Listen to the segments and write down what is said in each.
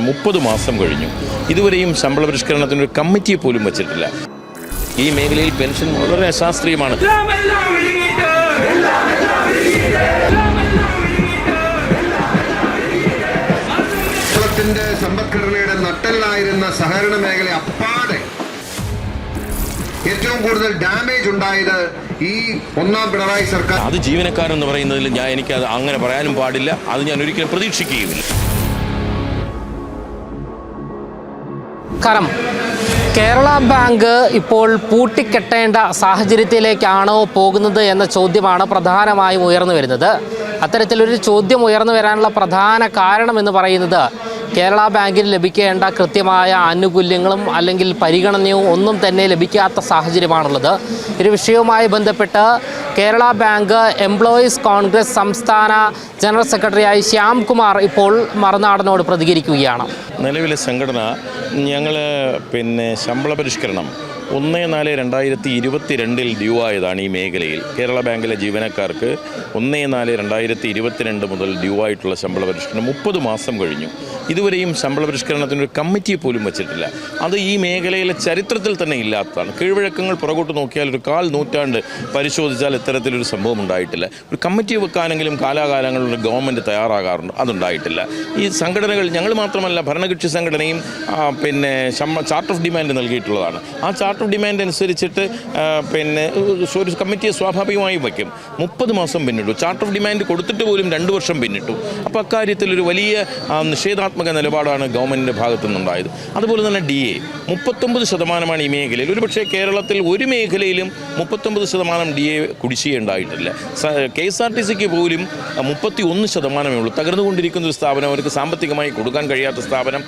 മുപ്പത് മാസം കഴിഞ്ഞു. ഇതുവരെയും ശമ്പള പരിഷ്കരണത്തിന് ഒരു കമ്മിറ്റിയെ പോലും വച്ചിട്ടില്ല. ഈ മേഖലയിൽ പെൻഷൻ വളരെ അശാസ്ത്രീയമാണ്. കേരളത്തിന്റെ സമ്പദ്ഘടനയുടെ നട്ടെല്ലായിരുന്ന സഹകരണ മേഖല അപ്പാടെ ഏറ്റവും കൂടുതൽ ഡാമേജ് ഉണ്ടായത് ഈ ഒന്നാം പിണറായി സർക്കാർ അത് ജീവനക്കാരെന്ന് പറയുന്നതിൽ ഞാൻ എനിക്ക് അത് അങ്ങനെ പറയാനും പാടില്ല. അത് ഞാൻ ഒരിക്കലും പ്രതീക്ഷിക്കുകയുമില്ല. നമസ്കാരം. കേരള ബാങ്ക് ഇപ്പോൾ പൂട്ടിക്കെട്ടേണ്ട സാഹചര്യത്തിലേക്കാണോ പോകുന്നത് എന്ന ചോദ്യമാണ് പ്രധാനമായും ഉയർന്നു വരുന്നത്. അത്തരത്തിലൊരു ചോദ്യം ഉയർന്നു വരാനുള്ള പ്രധാന കാരണം എന്ന് പറയുന്നത് കേരള ബാങ്കിന് ലഭിക്കേണ്ട കൃത്യമായ ആനുകൂല്യങ്ങളും അല്ലെങ്കിൽ പരിഗണനയും ഒന്നും തന്നെ ലഭിക്കാത്ത സാഹചര്യമാണുള്ളത്. ഒരു വിഷയവുമായി ബന്ധപ്പെട്ട് കേരള ബാങ്ക് എംപ്ലോയീസ് കോൺഗ്രസ് സംസ്ഥാന ജനറൽ സെക്രട്ടറിയായി ശ്യാം കുമാർ ഇപ്പോൾ മറുനാടനോട് പ്രതികരിക്കുകയാണ്. നിലവിലെ സംഘടന ഞങ്ങൾ പിന്നെ ശമ്പള പരിഷ്കരണം ഒന്ന് നാല് രണ്ടായിരത്തി ഇരുപത്തി രണ്ടിൽ ഡ്യൂ ആയതാണ് ഈ മേഖലയിൽ. കേരള ബാങ്കിലെ ജീവനക്കാർക്ക് ഒന്ന് നാല് രണ്ടായിരത്തി ഇരുപത്തിരണ്ട് മുതൽ ഡ്യൂ ആയിട്ടുള്ള ശമ്പള പരിഷ്കരണം മുപ്പത് മാസം കഴിഞ്ഞു. ഇതുവരെയും ശമ്പള പരിഷ്കരണത്തിനൊരു കമ്മിറ്റി പോലും വെച്ചിട്ടില്ല. അത് ഈ മേഖലയിലെ ചരിത്രത്തിൽ തന്നെ ഇല്ലാത്തതാണ്. കീഴ്വഴക്കങ്ങൾ പുറകോട്ട് നോക്കിയാൽ ഒരു കാൽ നൂറ്റാണ്ട് പരിശോധിച്ചാൽ ഇത്തരത്തിലൊരു സംഭവം ഉണ്ടായിട്ടില്ല. ഒരു കമ്മിറ്റി വെക്കാനെങ്കിലും കാലാകാലങ്ങളിൽ ഗവൺമെന്റ് തയ്യാറാകാറുണ്ട്. അതുണ്ടായിട്ടില്ല. ഈ സംഘടനകൾ ഞങ്ങൾ മാത്രമല്ല ഭരണകക്ഷി സംഘടനയും പിന്നെ ചാർട്ട് ഓഫ് ഡിമാൻഡ് നൽകിയിട്ടുള്ളതാണ്. ആ ചാർട്ട് ഓഫ് ഡിമാൻഡ് അനുസരിച്ചിട്ട് പിന്നെ ഒരു കമ്മിറ്റിയെ സ്വാഭാവികമായി വയ്ക്കും. മുപ്പത് മാസം പിന്നിട്ടു. ചാർട്ട് ഓഫ് ഡിമാൻഡ് കൊടുത്തിട്ട് പോലും രണ്ട് വർഷം പിന്നിട്ടു. അപ്പോൾ അക്കാര്യത്തിൽ ഒരു വലിയ നിഷേധാത്മക നിലപാടാണ് ഗവൺമെന്റിന്റെ ഭാഗത്തു നിന്നുണ്ടായത് അതുപോലെ തന്നെ ഡി എ മുപ്പത്തൊമ്പത് ശതമാനമാണ് ഈ മേഖലയിൽ. ഒരുപക്ഷേ കേരളത്തിൽ ഒരു മേഖലയിലും മുപ്പത്തൊമ്പത് ശതമാനം ഡി എ കുടിശ്ശിക ഉണ്ടായിട്ടില്ല കെ എസ് ആർ ടി സിക്ക് പോലും മുപ്പത്തി ഒന്ന് ശതമാനമേ ഉള്ളൂ. തകർന്നുകൊണ്ടിരിക്കുന്ന ഒരു സ്ഥാപനം അവർക്ക് സാമ്പത്തികമായി കൊടുക്കാൻ കഴിയാത്ത സ്ഥാപനം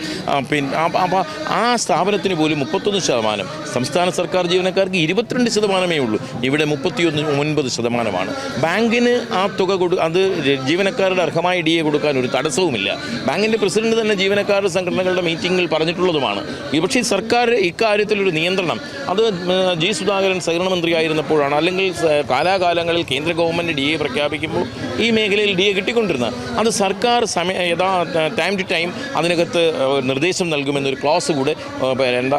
പിന്നെ അപ്പോൾ ആ സ്ഥാപനത്തിന് പോലും മുപ്പത്തൊന്ന് ശതമാനം സംസ്ഥാന സർക്കാർ ജീവനക്കാർക്ക് ഇരുപത്തിരണ്ട് ശതമാനമേ ഉള്ളൂ. ഇവിടെ മുപ്പത്തിയൊന്ന് ഒൻപത് ശതമാനമാണ്. ബാങ്കിന് ആ തുക കൊടു അത് ജീവനക്കാരുടെ അർഹമായ ഡി എ കൊടുക്കാൻ ഒരു തടസ്സവുമില്ല. ബാങ്കിന്റെ പ്രസിഡന്റ് തന്നെ ജീവനക്കാരുടെ സംഘടനകളുടെ മീറ്റിംഗിൽ പറഞ്ഞിട്ടുള്ളതുമാണ്. പക്ഷേ സർക്കാർ ഇക്കാര്യത്തിലൊരു നിയന്ത്രണം അത് ജി സുധാകരൻ സഹകരണ മന്ത്രിയായിരുന്നപ്പോഴാണ് അല്ലെങ്കിൽ കാലാകാലങ്ങളിൽ കേന്ദ്ര ഗവൺമെന്റ് ഡി എ പ്രഖ്യാപിക്കുമ്പോൾ ഈ മേഖലയിൽ ഡി എ കിട്ടിക്കൊണ്ടിരുന്നത്. അത് സർക്കാർ സമയ യഥാ ടൈം ടു ടൈം അതിനകത്ത് നിർദ്ദേശം നൽകുമെന്നൊരു ക്ലോസ് കൂടെ എന്താ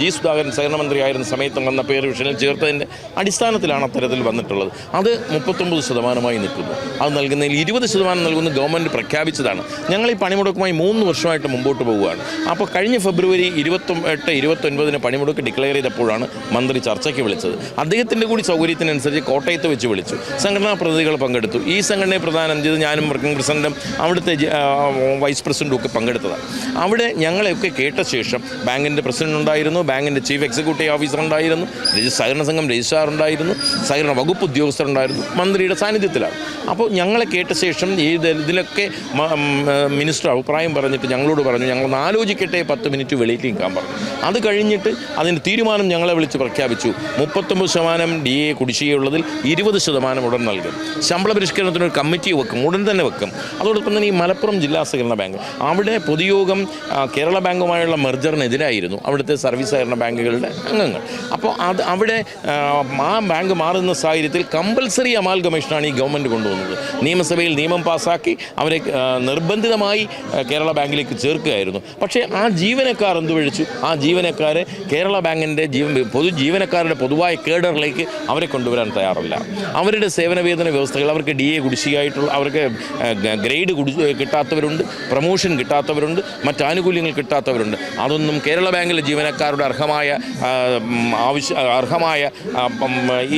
ജി സുധാകരൻ സഹകരണ മന്ത്രിയായിരുന്ന സമയത്ത് വന്ന പേര് വിഷനിൽ ചേർത്തതിന്റെ അടിസ്ഥാനത്തിലാണ് അത്തരത്തിൽ വന്നിട്ടുള്ളത്. അത് മുപ്പത്തൊമ്പത് ശതമാനമായി നിൽക്കുന്നു. അത് നൽകുന്നതിൽ ഇരുപത് ശതമാനം നൽകുന്ന ഗവൺമെന്റ് പ്രഖ്യാപിച്ചതാണ്. ഞങ്ങൾ ഈ പണിമുടക്കുമായി മൂന്ന് വർഷമായിട്ട് മുമ്പോട്ട് പോവുകയാണ്. അപ്പോൾ കഴിഞ്ഞ ഫെബ്രുവരി ഇരുപത്തൊമ്പെട്ട് ഇരുപത്തൊൻപതിന് പണിമുടക്ക് ഡിക്ലെയർ ചെയ്തപ്പോഴാണ് മന്ത്രി ചർച്ചയ്ക്ക് വിളിച്ചത്. അദ്ദേഹത്തിന്റെ കൂടി സൗകര്യത്തിനനുസരിച്ച് കോട്ടയത്ത് വെച്ച് വിളിച്ചു. സംഘടനാ പ്രതിനിധികൾ പങ്കെടുത്തു. ഈ സംഘടനയെ പ്രധാനം ചെയ്ത് ഞാനും വർക്കിംഗ് പ്രസിഡന്റും അവിടുത്തെ വൈസ് പ്രസിഡന്റും ഒക്കെ പങ്കെടുത്തതാണ്. അവിടെ ഞങ്ങളെയൊക്കെ കേട്ട ശേഷം ബാങ്കിന്റെ പ്രസിഡന്റ് ഉണ്ടായിരുന്നു ബാങ്കിന്റെ ചീഫ് എക്സിക്യൂട്ടീവ് ഓഫീസർ ഉണ്ടായിരുന്നു സഹകരണ സംഘം രജിസ്ട്രാർ ഉണ്ടായിരുന്നു സഹകരണ വകുപ്പ് ഉദ്യോഗസ്ഥരുണ്ടായിരുന്നു മന്ത്രിയുടെ സാന്നിധ്യത്തിലാണ്. അപ്പോൾ ഞങ്ങളെ കേട്ട ശേഷം ഈ ഇതിലൊക്കെ മിനിസ്റ്റർ അഭിപ്രായം പറഞ്ഞിട്ട് ഞങ്ങളോട് പറഞ്ഞു ഞങ്ങൾ ആലോചിക്കട്ടെ പത്ത് മിനിറ്റ് വെളിയിൽ നിൽക്കാൻ പറഞ്ഞു. അത് കഴിഞ്ഞിട്ട് അതിന് തീരുമാനം ഞങ്ങളെ വിളിച്ച് പ്രഖ്യാപിച്ചു. മുപ്പത്തൊമ്പത് ശതമാനം ഡി എ കുടിശ്ശികയുള്ളതിൽ ഇരുപത് ശതമാനം ഉടൻ നൽകും. ശമ്പള പരിഷ്കരണത്തിന് ഒരു കമ്മിറ്റി വെക്കും ഉടൻ തന്നെ വെക്കും. അതോടൊപ്പം തന്നെ ഈ മലപ്പുറം ജില്ലാ സഹകരണ ബാങ്ക്. അവിടെ പൊതുയോഗം കേരള ബാങ്കുമായുള്ള മെർജറിനെതിരായിരുന്നു അവിടുത്തെ സർവീസ് സഹകരണ ബാങ്കുകളുടെ അംഗങ്ങൾ. അപ്പോൾ അത് അവിടെ ആ, ബാങ്ക് മാറുന്ന സാഹചര്യത്തിൽ കമ്പൽസറി അമാൽഗമേഷനാണ് ഈ ഗവൺമെന്റ് കൊണ്ടുവന്നത്. നിയമസഭയിൽ നിയമം പാസ്സാക്കി അവരെ നിർബന്ധിതമായി കേരള ബാങ്കിലേക്ക് ചേർക്കുകയായിരുന്നു. പക്ഷേ ആ ജീവനക്കാർ എന്ത് വിളിച്ചു? ആ ജീവനക്കാരെ കേരള ബാങ്കിന്റെ ജീവൻ പൊതു ജീവനക്കാരുടെ പൊതുവായ കേഡറിലേക്ക് അവരെ കൊണ്ടുവരാൻ തയ്യാറല്ല. അവരുടെ സേവന വേതന വ്യവസ്ഥകൾ അവർക്ക് ഡി എ കുടിശ്ശികയായിട്ടുള്ള അവർക്ക് ഗ്രേഡ് കുടി കിട്ടാത്തവരുണ്ട് പ്രൊമോഷൻ കിട്ടാത്തവരുണ്ട് മറ്റ് ആനുകൂല്യങ്ങൾ കിട്ടാത്തവരുണ്ട്. അതൊന്നും കേരള ബാങ്കിലെ ജീവനക്കാരുടെ അർഹമായ ആവശ്യ അർഹമായ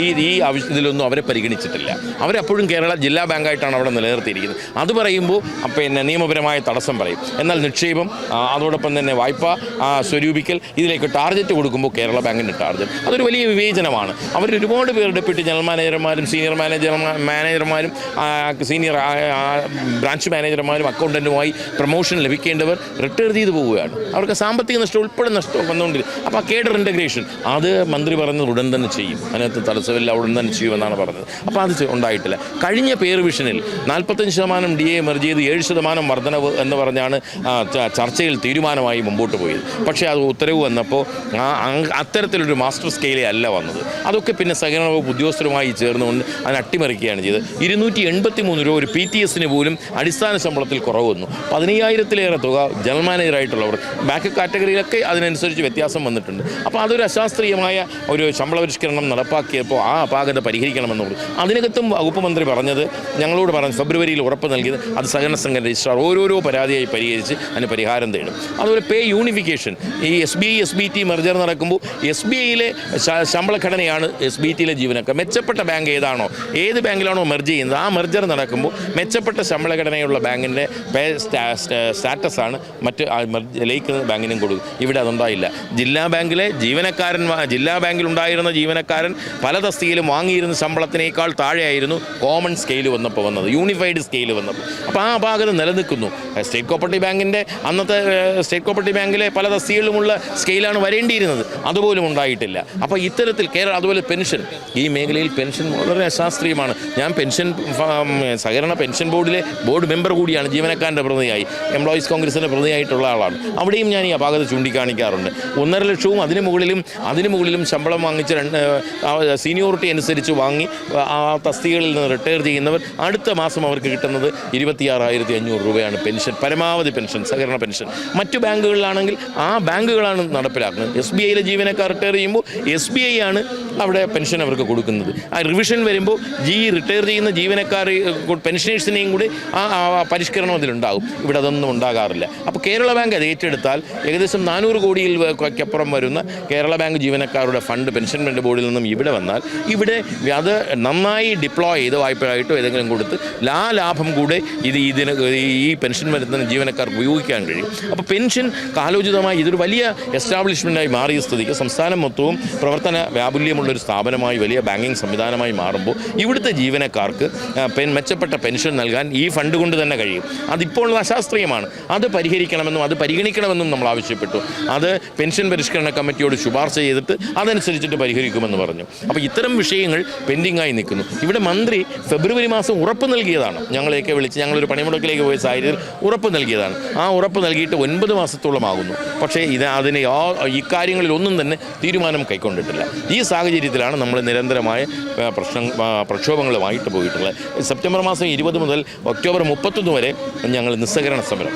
ഈ ഈ ആവശ്യ ഇതിലൊന്നും അവരെ പരിഗണിച്ചിട്ടില്ല. അവരെപ്പോഴും കേരള ജില്ലാ ബാങ്കായിട്ടാണ് അവിടെ നിലനിർത്തിയിരിക്കുന്നത്. അത് പറയുമ്പോൾ പിന്നെ നിയമപരമായ തടസ്സം പറയും. എന്നാൽ നിക്ഷേപം അതോടൊപ്പം തന്നെ വായ്പ സ്വരൂപിക്കൽ ഇതിലേക്ക് ടാർഗറ്റ് കൊടുക്കുമ്പോൾ കേരള ബാങ്കിന്റെ ടാർഗറ്റ് അതൊരു വലിയ വിവേചനമാണ്. അവർ ഒരുപാട് പേർ ഡെപ്യൂട്ടി ജനറൽ മാനേജർമാരും സീനിയർ മാനേജർ മാനേജർമാരും സീനിയർ ബ്രാഞ്ച് മാനേജർമാരും അക്കൗണ്ടന്റുമായി പ്രൊമോഷൻ ലഭിക്കേണ്ടവർ റിട്ടയർ ചെയ്തു പോവുകയാണ്. അവർക്ക് സാമ്പത്തിക നഷ്ടം ഉൾപ്പെടെ നഷ്ടം വന്നുകൊണ്ടിരിക്കും. അപ്പോൾ കേഡർ ഇന്റഗ്രേഷൻ അത് മന്ത്രി പറഞ്ഞത് ഉടൻ തന്നെ ചെയ്യും. അതിനകത്ത് തടസ്സമില്ല ഉടൻ തന്നെ ചെയ്യുമെന്നാണ് പറഞ്ഞത്. അപ്പോൾ അത് ഉണ്ടായിട്ടില്ല. കഴിഞ്ഞ പേർ വിഷനിൽ നാൽപ്പത്തഞ്ച് ശതമാനം ഡി എ മെർജ് ചെയ്ത് ഏഴ് ശതമാനം വർധനവ് എന്ന് പറഞ്ഞാണ് ചർച്ചയിൽ തീരുമാനമായി മുമ്പോട്ട് പോയത്. പക്ഷേ അത് ഉത്തരവ് വന്നപ്പോൾ ആ അത്തരത്തിലൊരു മാസ്റ്റർ സ്കെയിലേ അല്ല വന്നത്. അതൊക്കെ പിന്നെ സഹകരണ വകുപ്പ് ഉദ്യോഗസ്ഥരുമായി ചേർന്നുകൊണ്ട് അതിന് അട്ടിമറിക്കുകയാണ് ചെയ്തത്. ഇരുന്നൂറ്റി എൺപത്തി മൂന്ന് രൂപ ഒരു പി ടി എസിന് പോലും അടിസ്ഥാന ശമ്പളത്തിൽ കുറവ് വന്നു. പതിനയ്യായിരത്തിലേറെ തുക ജനറൽ മാനേജറായിട്ടുള്ളവർ ബാക്ക് കാറ്റഗറിയിലൊക്കെ അതിനനുസരിച്ച് വ്യത്യാസം വന്നിട്ടുണ്ട്. അപ്പോൾ അതൊരു അശാസ്ത്രീയമായ ഒരു ശമ്പള പരിഷ്കരണം നടപ്പാക്കിയപ്പോൾ ആ അപാകത പരിഹരിക്കണമെന്ന് പറഞ്ഞു അതിനകത്തും വകുപ്പ് മന്ത്രി പറഞ്ഞത് ഞങ്ങളോട് പറഞ്ഞു ഫെബ്രുവരിയിൽ ഉറപ്പ് നൽകിയത് അത് സഹകരണ സംഘം രജിസ്ട്രാർ ഓരോരോ പരാതിയായി പരിഹരിച്ച് അതിന് പരിഹാരം തേടും. അതുപോലെ പേ യൂണിഫിക്കേഷൻ ഈ S B I S B T merger നടക്കുമ്പോൾ എസ് ബി ഐയിലെ ശമ്പള ഘടനയാണ് എസ് ബി ടിയിലെ ജീവനക്കാർ. മെച്ചപ്പെട്ട ബാങ്ക് ഏതാണോ ഏത് ബാങ്കിലാണോ മെർജ് ചെയ്യുന്നത് ആ മെർജർ നടക്കുമ്പോൾ മെച്ചപ്പെട്ട ശമ്പള ഘടനയുള്ള ബാങ്കിന്റെ പേ സ്റ്റാറ്റസാണ് മറ്റ് ലയിക്കുന്ന ബാങ്കിനും കൊടുക്കും. ഇവിടെ അതുണ്ടായില്ല. ജില്ലാ ബാങ്കിലെ ജീവനക്കാരൻ ജില്ലാ ബാങ്കിൽ ഉണ്ടായിരുന്ന ജീവനക്കാരൻ പല തസ്തിയിലും വാങ്ങിയിരുന്ന ശമ്പളത്തിനേക്കാൾ താഴെയായിരുന്നു കോമൺ സ്കെയിൽ വന്നപ്പോൾ വന്നത് യൂണിഫൈഡ് സ്കെയിൽ വന്നപ്പോൾ അപ്പോൾ ആ അപാകത നിലനിൽക്കുന്നു. സ്റ്റേറ്റ് കോപ്പറേറ്റീവ് ബാങ്കിന്റെ അന്നത്തെ സ്റ്റേറ്റ് കോപ്പറേറ്റീവ് ബാങ്കിലെ പല തസ്തികളിലുമുള്ള സ്കെയിലാണ് വരേണ്ടിയിരുന്നത്. അതുപോലും ഉണ്ടായിട്ടില്ല. അപ്പോൾ ഇത്തരത്തിൽ കേരള അതുപോലെ പെൻഷൻ. ഈ മേഖലയിൽ പെൻഷൻ വളരെ അശാസ്ത്രീയമാണ്. ഞാൻ പെൻഷൻ സഹകരണ പെൻഷൻ ബോർഡിലെ ബോർഡ് മെമ്പർ കൂടിയാണ് ജീവനക്കാരന്റെ പ്രതിനിധിയായി. എംപ്ലോയീസ് കോൺഗ്രസിന്റെ പ്രതിനിധിയായിട്ടുള്ള ആളാണ്. അവിടെയും ഞാൻ ഈ അപാകത ചൂണ്ടിക്കാണിക്കാറുണ്ട്. ഒന്നര ലക്ഷവും അതിന് മുകളിലും അതിന് മുകളിലും ശമ്പളം വാങ്ങിച്ച് സീനിയോറിറ്റി അനുസരിച്ച് വാങ്ങി ആ തസ്തികകളിൽ നിന്ന് റിട്ടയർ ചെയ്യുന്നവർ അടുത്ത മാസം അവർക്ക് കിട്ടുന്നത് ഇരുപത്തിയാറായിരത്തി അഞ്ഞൂറ് രൂപയാണ് പെൻഷൻ പരമാവധി പെൻഷൻ സഹകരണ പെൻഷൻ. മറ്റു ബാങ്കുകളിലാണെങ്കിൽ ആ ബാങ്കുകളാണ് നടപ്പിലാക്കുന്നത്. എസ് ബി ഐയിലെ ജീവനക്കാർ റിട്ടയർ ചെയ്യുമ്പോൾ എസ് ബി ഐ ആണ് അവിടെ പെൻഷൻ അവർക്ക് കൊടുക്കുന്നത്. ആ റിവിഷൻ വരുമ്പോൾ ജീ റിട്ടയർ ചെയ്യുന്ന ജീവനക്കാർ പെൻഷനേഴ്സിനെയും കൂടി ആ പരിഷ്കരണം അതിലുണ്ടാകും. ഇവിടെ അതൊന്നും ഉണ്ടാകാറില്ല. അപ്പോൾ കേരള ബാങ്ക് അത് ഏറ്റെടുത്താൽ ഏകദേശം നാനൂറ് കോടിയിൽ അപ്പുറം വരുന്ന കേരള ബാങ്ക് ജീവനക്കാരുടെ ഫണ്ട് പെൻഷൻ ഫണ്ട് ബോർഡിൽ നിന്നും ഇവിടെ വന്നാൽ ഇവിടെ അത് നന്നായി ഡിപ്ലോയ് ചെയ്ത് വായ്പയായിട്ടോ ഏതെങ്കിലും കൊടുത്ത് ലാ ലാഭം കൂടെ ഇത് ഇതിന് ഈ പെൻഷൻ വരുന്ന ജീവനക്കാർക്ക് ഉപയോഗിക്കാൻ കഴിയും. അപ്പോൾ പെൻഷൻ കാലോചിതമായി ഇതൊരു വലിയ എസ്റ്റാബ്ലിഷ്മെന്റായി മാറിയ സ്ഥിതിക്ക് സംസ്ഥാനം മൊത്തവും പ്രവർത്തന വ്യാപുല്യമുള്ളൊരു സ്ഥാപനമായി വലിയ ബാങ്കിങ് സംവിധാനമായി മാറുമ്പോൾ ഇവിടുത്തെ ജീവനക്കാർക്ക് ആ, പെൻ മെച്ചപ്പെട്ട പെൻഷൻ നൽകാൻ ഈ ഫണ്ട് കൊണ്ട് തന്നെ കഴിയും. അതിപ്പോൾ അശാസ്ത്രീയമാണ്. അത് പരിഹരിക്കണമെന്നും അത് പരിഗണിക്കണമെന്നും നമ്മൾ ആവശ്യപ്പെട്ടു. അത് പെൻഷൻ പരിഷ്കരണ കമ്മിറ്റിയോട് ശുപാർശ ചെയ്തിട്ട് അതനുസരിച്ചിട്ട് പരിഹരിക്കുമെന്ന് പറഞ്ഞു. അപ്പോൾ ഇത്തരം വിഷയങ്ങൾ പെൻഡിങ്ങായി നിൽക്കുന്നു. ഇവിടെ മന്ത്രി ഫെബ്രുവരി മാസം ഉറപ്പ് നൽകിയതാണ്. ഞങ്ങളെയൊക്കെ വിളിച്ച് ഞങ്ങളൊരു പണിമുടക്കിലേക്ക് പോയ സാഹചര്യത്തിൽ ഉറപ്പ് നൽകിയതാണ്. ആ ഉറപ്പ് നൽകിയിട്ട് ഒൻപത് മാസത്തോളമാകുന്നു. പക്ഷേ ഇത് അതിന് ഇക്കാര്യങ്ങളിലൊന്നും തന്നെ തീരുമാനം കൈക്കൊണ്ടിട്ടില്ല. ഈ സാഹചര്യത്തിലാണ് നമ്മൾ നിരന്തരമായ പ്രശ്ന പ്രക്ഷോഭങ്ങളുമായിട്ട് പോയിട്ടുള്ളത്. സെപ്റ്റംബർ മാസം ഇരുപത് മുതൽ ഒക്ടോബർ മുപ്പത്തൊന്ന് വരെ ഞങ്ങൾ നിസ്സഹകരണ സമരം.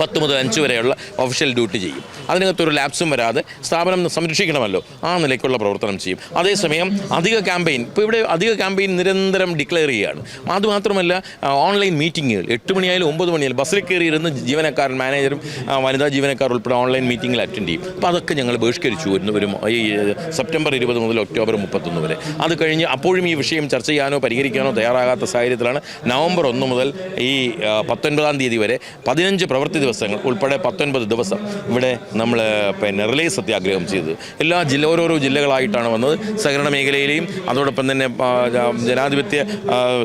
പത്ത് മുതൽ അഞ്ച് വരെയുള്ള ഒഫീഷ്യൽ ഡ്യൂട്ടി ചെയ്യും. അതിനകത്തൊരു ലാപ്സും വരാതെ സ്ഥാപനം സംരക്ഷിക്കണമല്ലോ. ആ നിലയ്ക്കുള്ള പ്രവർത്തനം ചെയ്യും. അതേസമയം അധിക ക്യാമ്പയിൻ ഇപ്പോൾ ഇവിടെ അധിക ക്യാമ്പയിൻ നിരന്തരം ഡിക്ലെയർ ചെയ്യുകയാണ്. അതുമാത്രമല്ല ഓൺലൈൻ മീറ്റിങ്ങുകൾ എട്ട് മണിയായാലും ഒമ്പത് മണിയായാലും ബസ്സിൽ കയറിയിരുന്ന് ജീവനക്കാരൻ മാനേജറും വനിതാ ജീവനക്കാർ ഉൾപ്പെടെ ഓൺലൈൻ മീറ്റിങ്ങിൽ അറ്റൻഡ് ചെയ്യും. അപ്പോൾ അതൊക്കെ ഞങ്ങൾ ബഹിഷ്കരിച്ചു വരുന്നു ഒരു സെപ്റ്റംബർ ഇരുപത് മുതൽ ഒക്ടോബർ മുപ്പത്തൊന്ന് വരെ. അത് കഴിഞ്ഞ് അപ്പോഴും ഈ വിഷയം ചർച്ച ചെയ്യാനോ പരിഹരിക്കാനോ തയ്യാറാകാത്ത സാഹചര്യത്തിലാണ് നവംബർ ഒന്ന് മുതൽ ഈ പത്തൊൻപതാം തീയതി വരെ പതിനഞ്ച് പ്രവൃത്തി ദിവസങ്ങൾ ഉൾപ്പെടെ പത്തൊൻപത് ദിവസം ഇവിടെ നമ്മൾ പിന്നെ റിലേ സത്യാഗ്രഹം ചെയ്തത് എല്ലാ ജില്ല ഓരോരോ ജില്ലകളായിട്ടാണ് വന്നത്. സഹകരണ മേഖലയിലെയും അതോടൊപ്പം തന്നെ ജനാധിപത്യ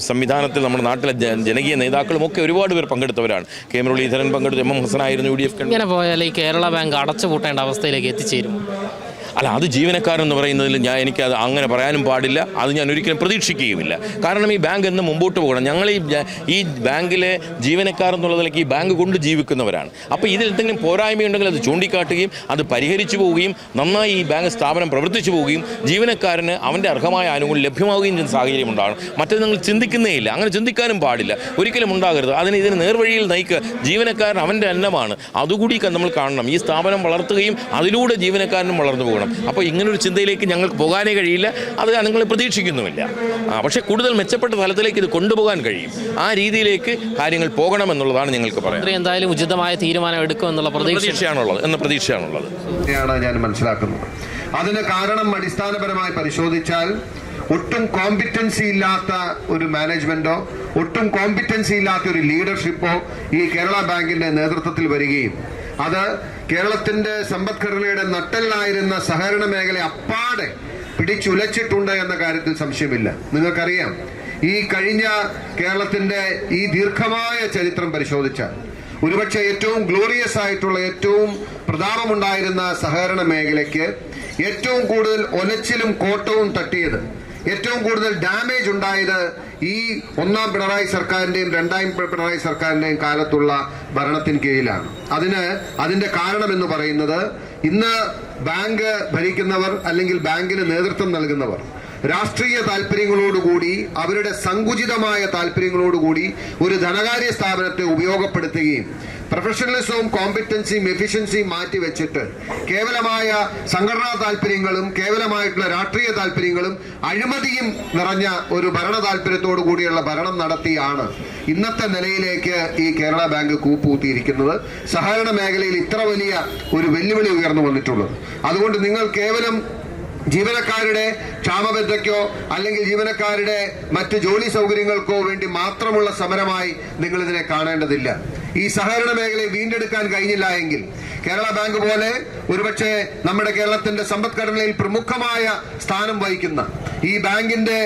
സംവിധാനത്തിൽ നമ്മുടെ നാട്ടിലെ ജനകീയ നേതാക്കളും ഒക്കെ ഒരുപാട് പേർ പങ്കെടുത്തവരാണ്. കെ. മുരളീധരൻ പങ്കെടുത്തു എം. എം ഹസനായിരുന്നു യു ഡി എഫ് ഇങ്ങനെ പോയാൽ ഈ കേരള ബാങ്ക് അടച്ചുപൂട്ടേണ്ട അവസ്ഥയിലേക്ക് എത്തിച്ചേരും. അല്ല അത് ജീവനക്കാരെന്ന് പറയുന്നതിൽ ഞാൻ എനിക്ക് അത് അങ്ങനെ പറയാനും പാടില്ല. അത് ഞാൻ ഒരിക്കലും പ്രതീക്ഷിക്കുകയുമില്ല. കാരണം ഈ ബാങ്ക് എന്ന് മുമ്പോട്ട് പോകണം. ഞങ്ങൾ ഈ ഈ ബാങ്കിലെ ജീവനക്കാർ എന്നുള്ളതിലേക്ക് ഈ ബാങ്ക് കൊണ്ട് ജീവിക്കുന്നവരാണ്. അപ്പോൾ ഇതിൽ എന്തെങ്കിലും പോരായ്മയുണ്ടെങ്കിൽ അത് ചൂണ്ടിക്കാട്ടുകയും അത് പരിഹരിച്ചു പോവുകയും നന്നായി ഈ ബാങ്ക് സ്ഥാപനം പ്രവർത്തിച്ചു പോവുകയും ജീവനക്കാരന് അവന്റെ അർഹമായ ആനുകൂല്യം ലഭ്യമാവുകയും ചെയ്യുന്ന സാഹചര്യം ഉണ്ടാകണം. മറ്റത് നിങ്ങൾ ചിന്തിക്കുന്നേ ഇല്ല അങ്ങനെ ചിന്തിക്കാനും പാടില്ല. ഒരിക്കലും ഉണ്ടാകരുത്. അതിന് ഇതിന് നേർവഴിയിൽ നയിക്കുക ജീവനക്കാരൻ അവന്റെ അന്നമാണ്. അതുകൂടി നമ്മൾ കാണണം. ഈ സ്ഥാപനം വളർത്തുകയും അതിലൂടെ ജീവനക്കാരനും വളർന്നു പോകണം. അപ്പോൾ ഇങ്ങനൊരു ചിന്തയിലേക്ക് ഞങ്ങൾക്ക് പോകാനേ കഴിയില്ല. അത് നിങ്ങൾ പ്രതീക്ഷിക്കുന്നുമില്ല. പക്ഷേ കൂടുതൽ മെച്ചപ്പെട്ട തലത്തിലേക്ക് ഇത് കൊണ്ടുപോകാൻ കഴിയും. ആ രീതിയിലേക്ക് കാര്യങ്ങൾ പോകണം എന്നുള്ളതാണ് ഞങ്ങൾക്ക് പറയുന്നത് എന്തായാലും ഉചിതമായ തീരുമാനം എടുക്കുമെന്നുള്ള എന്നുള്ള പ്രതീക്ഷയാണുള്ളത്. എന്ന പ്രതീക്ഷയാണുള്ളത്. ഞാൻ മനസ്സിലാക്കുന്നത്. അതിന് കാരണം അടിസ്ഥാനപരമായി പരിശോധിച്ചാൽ ഒട്ടും കോമ്പിറ്റൻസി ഇല്ലാത്ത ഒരു മാനേജ്മെന്റോ ഒട്ടും കോമ്പിറ്റൻസി ഇല്ലാത്ത ഒരു ലീഡർഷിപ്പോ ഈ കേരള ബാങ്കിന്റെ നേതൃത്വത്തിൽ വരികയും അത് കേരളത്തിന്റെ സമ്പദ്ഘടനയുടെ നട്ടലിനായിരുന്ന സഹകരണ മേഖല അപ്പാടെ പിടിച്ചുലച്ചിട്ടുണ്ട് എന്ന കാര്യത്തിൽ സംശയമില്ല. നിങ്ങൾക്കറിയാം ഈ കഴിഞ്ഞ കേരളത്തിന്റെ ഈ ദീർഘമായ ചരിത്രം പരിശോധിച്ചാൽ ഒരുപക്ഷെ ഏറ്റവും ഗ്ലോറിയസ് ആയിട്ടുള്ള ഏറ്റവും പ്രതാപമുണ്ടായിരുന്ന സഹകരണ മേഖലയ്ക്ക് ഏറ്റവും കൂടുതൽ ഒലച്ചിലും കോട്ടവും തട്ടിയത് ഏറ്റവും കൂടുതൽ ഡാമേജ് ഉണ്ടായത് ഈ ഒന്നാം പിണറായി സർക്കാരിന്റെയും രണ്ടാം പിണറായി സർക്കാരിന്റെയും കാലത്തുള്ള ഭരണത്തിന് കീഴിലാണ്. അതിന് അതിന്റെ കാരണം എന്ന് പറയുന്നത് ഇന്ന് ബാങ്ക് ഭരിക്കുന്നവർ അല്ലെങ്കിൽ ബാങ്കിന് നേതൃത്വം നൽകുന്നവർ രാഷ്ട്രീയ താല്പര്യങ്ങളോടുകൂടി അവരുടെ സങ്കുചിതമായ താല്പര്യങ്ങളോടുകൂടി ഒരു ധനകാര്യ സ്ഥാപനത്തെ ഉപയോഗപ്പെടുത്തുകയും പ്രൊഫഷണലിസവും കോമ്പിറ്റൻസിയും എഫിഷ്യൻസിയും മാറ്റിവെച്ചിട്ട് കേവലമായ സംഘടനാ താല്പര്യങ്ങളും കേവലമായിട്ടുള്ള രാഷ്ട്രീയ താല്പര്യങ്ങളും അഴിമതിയും നിറഞ്ഞ ഒരു ഭരണ താല്പര്യത്തോടു കൂടിയുള്ള ഭരണം നടത്തിയാണ് ഇന്നത്തെ നിലയിലേക്ക് ഈ കേരള ബാങ്ക് കൂപ്പൂത്തിയിരിക്കുന്നത് സഹകരണ മേഖലയിൽ ഇത്ര വലിയ ഒരു വെല്ലുവിളി ഉയർന്നു വന്നിട്ടുള്ളത്. അതുകൊണ്ട് നിങ്ങൾ കേവലം ജീവനക്കാരുടെ ക്ഷാമബദ്ധയ്ക്കോ അല്ലെങ്കിൽ ജീവനക്കാരുടെ മറ്റ് ജോലി സൗകര്യങ്ങൾക്കോ വേണ്ടി മാത്രമുള്ള സമരമായി നിങ്ങൾ ഇതിനെ കാണേണ്ടതില്ല. ഈ സഹകരണ മേഖലയെ വീണ്ടെടുക്കാൻ കഴിഞ്ഞില്ല എങ്കിൽ കേരള ബാങ്ക് പോലെ ഒരുപക്ഷെ നമ്മുടെ കേരളത്തിന്റെ സമ്പദ്ഘടനയിൽ പ്രമുഖമായ സ്ഥാനം വഹിക്കുന്ന ഈ ബാങ്കിന്റെ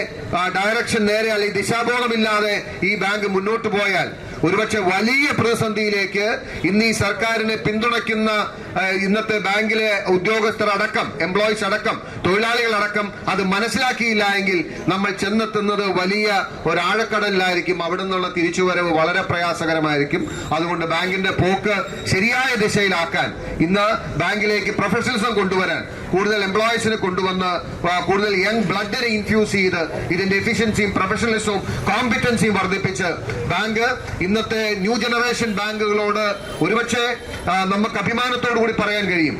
ഡയറക്ഷൻ നേരെ അല്ലെങ്കിൽ ദിശാബോധമില്ലാതെ ഈ ബാങ്ക് മുന്നോട്ട് പോയാൽ ഒരുപക്ഷെ വലിയ പ്രതിസന്ധിയിലേക്ക് ഇന്ന് ഈ സർക്കാരിനെ പിന്തുണയ്ക്കുന്ന ഇന്നത്തെ ബാങ്കിലെ ഉദ്യോഗസ്ഥർ അടക്കം എംപ്ലോയീസ് അടക്കം തൊഴിലാളികൾ അടക്കം അത് മനസ്സിലാക്കിയില്ല എങ്കിൽ നമ്മൾ ചെന്നെത്തുന്നത് വലിയ ഒരാഴക്കടലിലായിരിക്കും. അവിടെ നിന്നുള്ള തിരിച്ചുവരവ് വളരെ പ്രയാസകരമായിരിക്കും. അതുകൊണ്ട് ബാങ്കിന്റെ പോക്ക് ശരിയായ ദിശയിലാക്കാൻ ഇന്ന് ബാങ്കിലേക്ക് പ്രൊഫഷണലിസം കൊണ്ടുവരാൻ കൂടുതൽ എംപ്ലോയീസിനെ കൊണ്ടുവന്ന് കൂടുതൽ യങ് ബ്ലഡിനെ ഇൻഫ്യൂസ് ചെയ്ത് ഇതിന്റെ എഫിഷ്യൻസിയും പ്രൊഫഷണലിസവും കോമ്പിറ്റൻസിയും വർദ്ധിപ്പിച്ച് ബാങ്ക് ഇന്നത്തെ ന്യൂ ജനറേഷൻ ബാങ്കുകളോട് ഒരുപക്ഷെ നമുക്ക് അഭിമാനത്തോടു കൂടി പറയാൻ കഴിയും.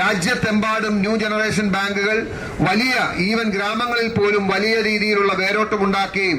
രാജ്യത്തെമ്പാടും ന്യൂ ജനറേഷൻ ബാങ്കുകൾ വലിയ ഈവൻ ഗ്രാമങ്ങളിൽ പോലും വലിയ രീതിയിലുള്ള വേരോട്ടമുണ്ടാക്കുകയും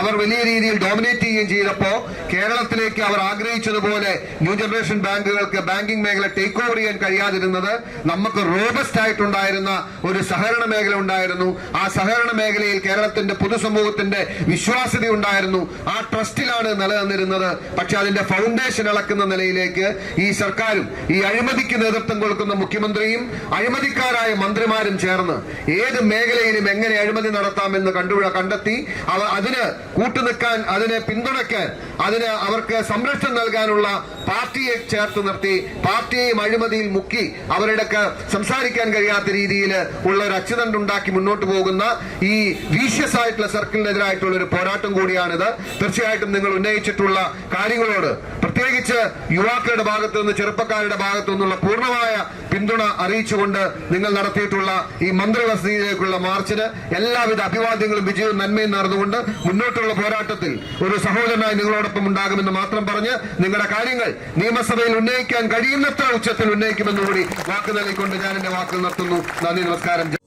അവർ വലിയ രീതിയിൽ ഡോമിനേറ്റ് ചെയ്യുകയും ചെയ്തപ്പോൾ കേരളത്തിലേക്ക് അവർ ആഗ്രഹിച്ചതുപോലെ ന്യൂ ജനറേഷൻ ബാങ്കുകൾക്ക് ബാങ്കിംഗ് മേഖല ടേക്ക് ഓവർ ചെയ്യാൻ കഴിയാതിരുന്നത് നമുക്ക് റോബസ്റ്റ് ആയിട്ടുണ്ടായിരുന്ന ഒരു സഹകരണ മേഖല ഉണ്ടായിരുന്നു. ആ സഹകരണ മേഖലയിൽ കേരളത്തിന്റെ പൊതുസമൂഹത്തിന്റെ വിശ്വാസ്യത ഉണ്ടായിരുന്നു. ആ ട്രസ്റ്റിലാണ് നിലനിന്നിരുന്നത്. പക്ഷെ അതിന്റെ ഫൗണ്ടേഷൻ ഇളക്കുന്ന നിലയിലേക്ക് ഈ സർക്കാരും ഈ അഴിമതിക്ക് നേതൃത്വം കൊടുക്കുന്ന മുഖ്യമന്ത്രിയും അഴിമതിക്കാരായ മന്ത്രിമാരും ചേർന്ന് ഏത് മേഖലയിലും എങ്ങനെ അഴിമതി നടത്താമെന്ന് കണ്ടു കണ്ടെത്തി അവ അതിന് കൂട്ടുനിൽക്കാൻ അതിനെ പിന്തുണയ്ക്കാൻ അതിന് അവർക്ക് സംരക്ഷണം നൽകാനുള്ള പാർട്ടിയെ ചേർത്ത് നിർത്തി പാർട്ടിയെയും അഴിമതിയിൽ മുക്കി അവരുടെ സംസാരിക്കാൻ കഴിയാത്ത രീതിയിൽ ഉള്ള ഒരു അച്ചുതണ്ട് ഉണ്ടാക്കി മുന്നോട്ട് പോകുന്ന ഈ വീഷ്യസ് ആയിട്ടുള്ള സർക്കിളിനെതിരായിട്ടുള്ള ഒരു പോരാട്ടം കൂടിയാണിത്. തീർച്ചയായിട്ടും നിങ്ങൾ ഉന്നയിച്ചിട്ടുള്ള കാര്യങ്ങളോട് പ്രത്യേകിച്ച് യുവാക്കളുടെ ഭാഗത്തു നിന്ന് ചെറുപ്പക്കാരുടെ ഭാഗത്തു നിന്നുള്ള പൂർണമായ പിന്തുണ അറിയിച്ചുകൊണ്ട് നിങ്ങൾ നടത്തിയിട്ടുള്ള ഈ മന്ത്രിവസതിയിലേക്കുള്ള മാർച്ചിന് എല്ലാവിധ അഭിവാദ്യങ്ങളും വിജയവും നന്മയും നേർന്നുകൊണ്ട് മുന്നോട്ടുള്ള പോരാട്ടത്തിൽ ഒരു സഹോദരനായി നിങ്ങളോടൊപ്പം ഉണ്ടാകുമെന്ന് മാത്രം പറഞ്ഞ് നിങ്ങളുടെ കാര്യങ്ങൾ നിയമസഭയിൽ ഉന്നയിക്കാൻ കഴിയുന്നത്ര ഉച്ചത്തിൽ ഉന്നയിക്കുമെന്നുകൂടി വാക്ക് നൽകിക്കൊണ്ട് ഞാൻ എന്റെ വാക്കുകൾ നിർത്തുന്നു. നന്ദി നമസ്കാരം.